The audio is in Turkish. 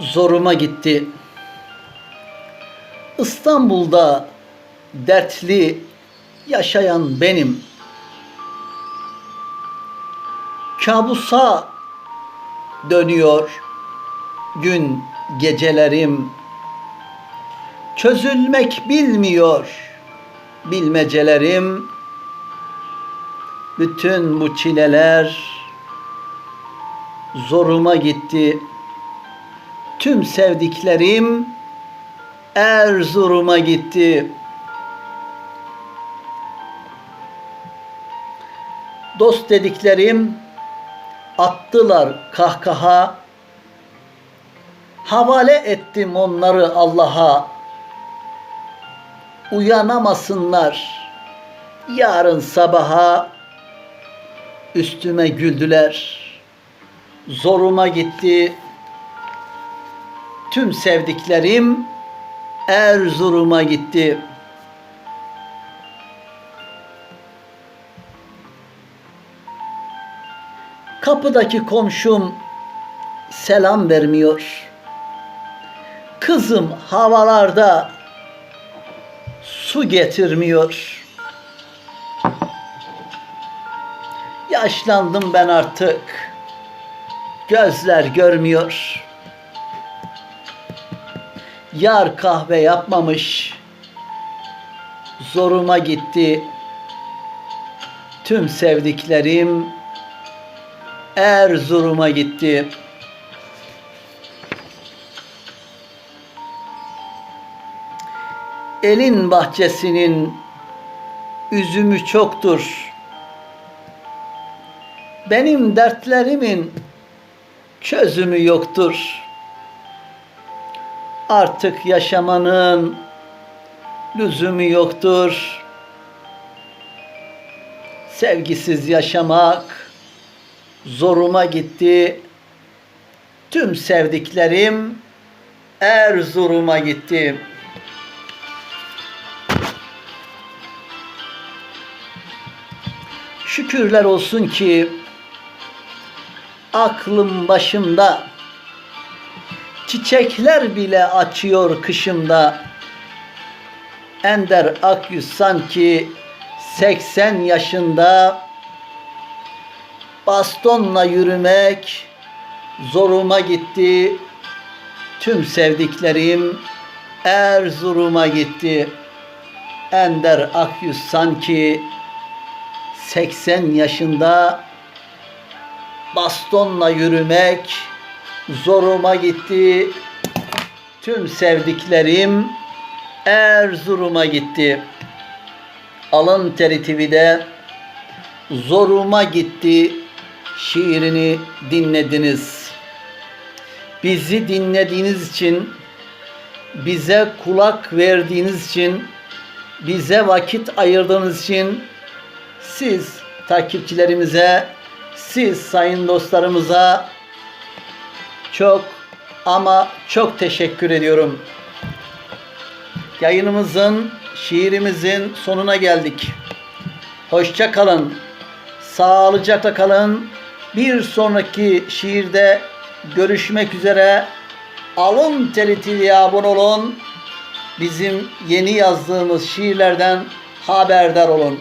zoruma gitti. İstanbul'da dertli yaşayan benim. Kabusa dönüyor gün gecelerim. Çözülmek bilmiyor bilmecelerim. Bütün bu çileler zoruma gitti. Tüm sevdiklerim Erzurum'a gitti. Dost dediklerim attılar kahkaha. Havale ettim onları Allah'a. Uyanamasınlar yarın sabaha üstüme güldüler. Zoruma gitti. Tüm sevdiklerim Erzurum'a gitti. Kapıdaki komşum selam vermiyor. Kızım havalarda su getirmiyor. Yaşlandım ben artık. Gözler görmüyor. Yar kahve yapmamış. Zoruma gitti. Tüm sevdiklerim Erzurum'a gitti. Elin bahçesinin üzümü çoktur. Benim dertlerimin çözümü yoktur. Artık yaşamanın lüzumu yoktur. Sevgisiz yaşamak zoruma gitti. Tüm sevdiklerim Erzurum'a gitti. Şükürler olsun ki aklım başımda çiçekler bile açıyor kışımda. Ender Akyüz sanki 80 yaşında. Bastonla yürümek zoruma gitti. Tüm sevdiklerim Erzurum'a gitti. Ender Akyüz sanki 80 yaşında. Bastonla yürümek zoruma gitti. Tüm sevdiklerim Erzurum'a gitti. Alın Teri TV'de zoruma gitti şiirini dinlediniz. Bizi dinlediğiniz için, bize kulak verdiğiniz için, bize vakit ayırdığınız için siz takipçilerimize, siz sayın dostlarımıza çok ama çok teşekkür ediyorum. Yayınımızın, şiirimizin sonuna geldik. Hoşça kalın. Sağlıcakla kalın. Bir sonraki şiirde görüşmek üzere. Alın Teli TV'ye abone olun. Bizim yeni yazdığımız şiirlerden haberdar olun.